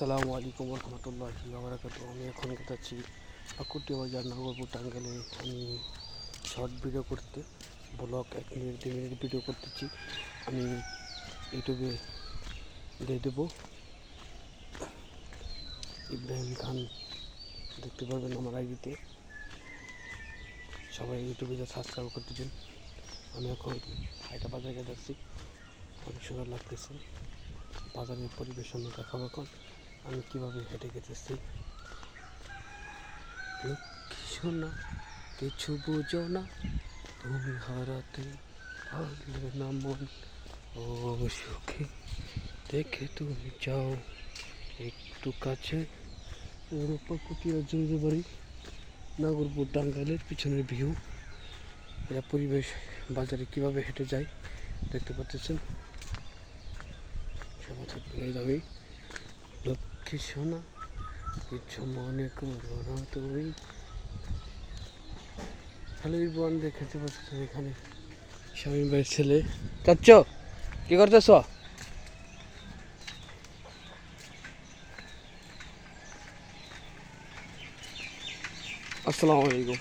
আসসালামু আলাইকুম রহমতুল্লাহ বারাকাত আমি এখন যাচ্ছি আকুটি বাজার নগরপুর টাঙ্গালে আমি শর্ট ভিডিও করতে ব্লগ এক মিনিট দুই মিনিট ভিডিও করতেছি। আমি ইউটিউবে দিয়ে দেবো। ইব্রাহিম খান দেখতে পারবেন আমার আইডিতে। সবাই ইউটিউবে যা সাবস্ক্রাইব করতে দিন। আমি এখন হায়দ্রাবাদ জায়গায় যাচ্ছি অনেক সুন্দর লাগতেছে। বাজারের পরিবেশ আমি দেখাবো এখন। আমি কীভাবে হেঁটে গেতেছি লক্ষ্মী সোনা কিছু বুঝো না। তুমি হারাতে পারলে না মন। ও সুখে দেখে তুমি যাও একটু কাছে। জমিতে বাড়ি নাগরপুর টাঙ্গাইলের পিছনের ভিউ। এরা পরিবেশ বাজারে কীভাবে হেঁটে যায় দেখতে পাচ্ছেন? যাবে লক্ষ্মী সোনা কিছু মনে করো না তুমি। হ্যালো বোন দেখতে পাচ্ছেন এখানে। স্বামী ভাইয়ের ছেলে। চাচ্ছ? কি করতেছ? আসসালামু আলাইকুম।